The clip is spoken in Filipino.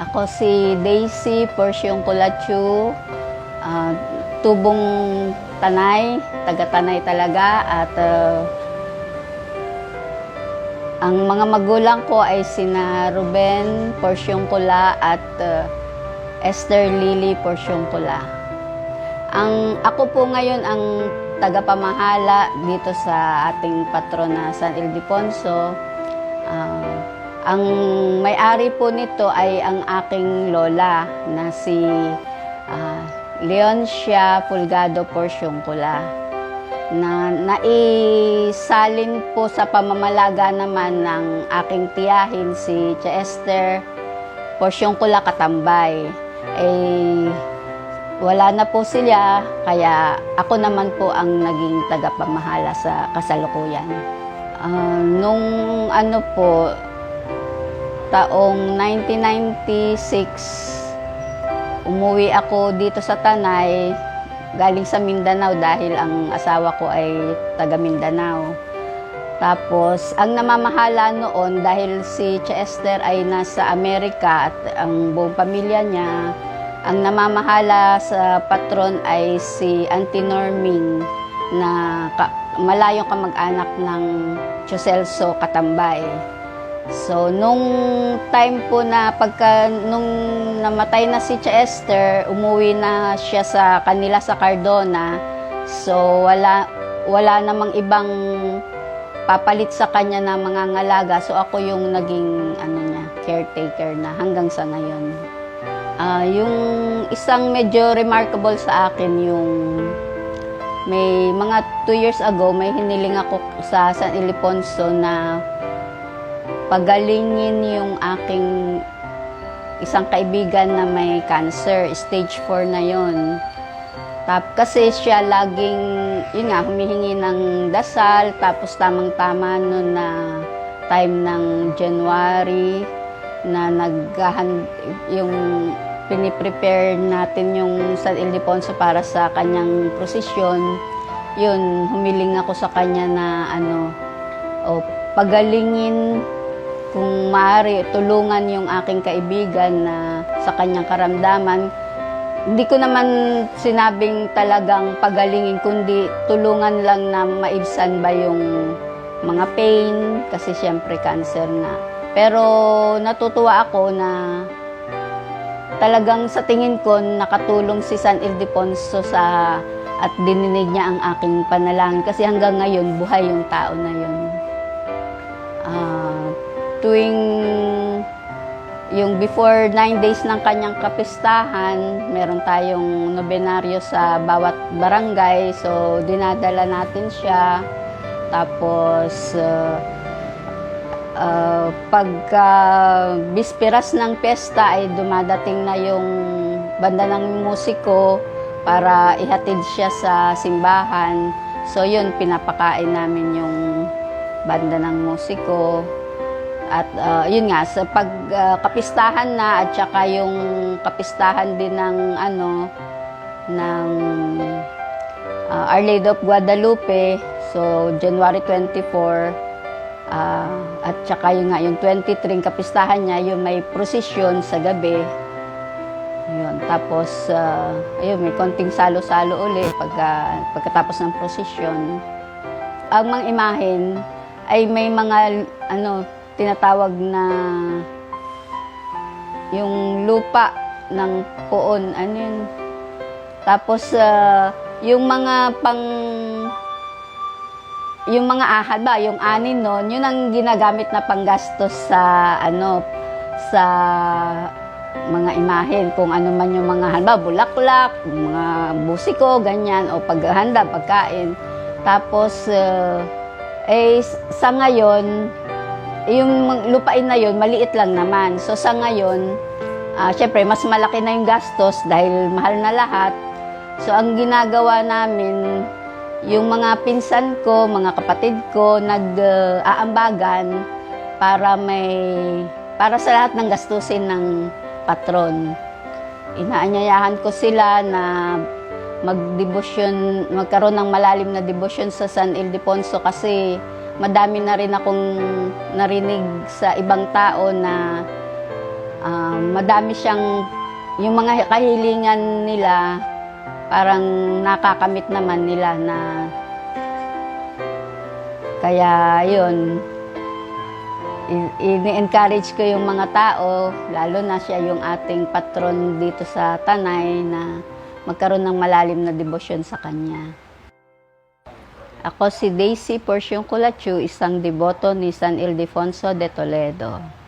Ako si Daisy Porsyong Kulachu, ah, tubong Tanay, taga Tanay talaga at ah, ang mga magulang ko ay sina Ruben Porsyong Kula at ah, Esther Lily Porsyong Kula. Ang ako po ngayon ang tagapamahala dito sa ating patron na San Ildefonso. Ang may-ari po nito ay ang aking lola na si ah, Leoncia Pulgado Porciuncula na naisalin po sa pamamalaga naman ng aking tiyahin si Chester Porciuncula Katambay. Eh, wala na po sila, kaya ako naman po ang naging tagapamahala sa kasalukuyan. Ah, nung ano po, taong 1996, umuwi ako dito sa Tanay, galing sa Mindanao dahil ang asawa ko ay taga Mindanao. Tapos, ang namamahala noon dahil si Chester ay nasa Amerika at ang buong pamilya niya, ang namamahala sa patron ay si Auntie Norming na ka- malayong kamag-anak ng Choselso Katambay. So, nung time po na pagka, nung namatay na si Chester, umuwi na siya sa kanila sa Cardona. So, wala, wala namang ibang papalit sa kanya na mga ngalaga. So, ako yung naging ano niya, caretaker na hanggang sa ngayon. Ah, yung isang medyo remarkable sa akin yung may mga two years ago, may hiniling ako sa San Ildefonso na pagalingin yung aking isang kaibigan na may cancer, stage 4 na yon. Tap, kasi siya laging, yun nga, humihingi ng dasal, tapos tamang-tama noon na time ng January, na naghahan, yung piniprepare natin yung San Ildefonso para sa kanyang prosesyon, yun, humiling ako sa kanya na ano, o pagalingin kung maaari, tulungan yung aking kaibigan na sa kanyang karamdaman. Hindi ko naman sinabing talagang pagalingin, kundi tulungan lang na maibsan ba yung mga pain, kasi siyempre cancer na. Pero natutuwa ako na talagang sa tingin ko nakatulong si San Ildefonso sa at dininig niya ang aking panalangin kasi hanggang ngayon buhay yung tao na yun. Tuwing yung before nine days ng kanyang kapistahan, meron tayong nobenaryo sa bawat barangay. So, dinadala natin siya. Tapos, uh, uh, pagka bisperas ng pesta ay dumadating na yung banda ng musiko para ihatid siya sa simbahan. So, yun, pinapakain namin yung banda ng musiko. At uh, yun nga, sa pag uh, na at saka yung kapistahan din ng ano ng uh, Our Lady of Guadalupe. So January 24 uh, at saka yung nga yung 23 yung kapistahan niya, yung may procession sa gabi. Yun. Tapos uh, ayun, may konting salo-salo uli pagka, pagkatapos ng procession. Ang mga imahen ay may mga ano tinatawag na yung lupa ng poon, ano yun. Tapos, ah, yung mga pang, yung mga ahad ba, yung anin nun, yun ang ginagamit na panggastos sa, ano, sa mga imahen, kung ano man yung mga handa, bulaklak, mga busiko, ganyan, o paghahanda, pagkain. Tapos, ah, eh, sa ngayon, yung lupain na yon maliit lang naman. So sa ngayon, ah syempre mas malaki na yung gastos dahil mahal na lahat. So ang ginagawa namin, yung mga pinsan ko, mga kapatid ko, nag-aambagan para may para sa lahat ng gastusin ng patron. Inaanyayahan ko sila na magdebosyon, magkaroon ng malalim na debosyon sa San Ildefonso kasi madami na rin akong narinig sa ibang tao na ah, madami siyang, yung mga kahilingan nila, parang nakakamit naman nila na kaya yun, ini-encourage ko yung mga tao, lalo na siya yung ating patron dito sa Tanay na magkaroon ng malalim na debosyon sa kanya. Ako si Daisy Porcion Culachu, isang deboto ni San Ildefonso de Toledo.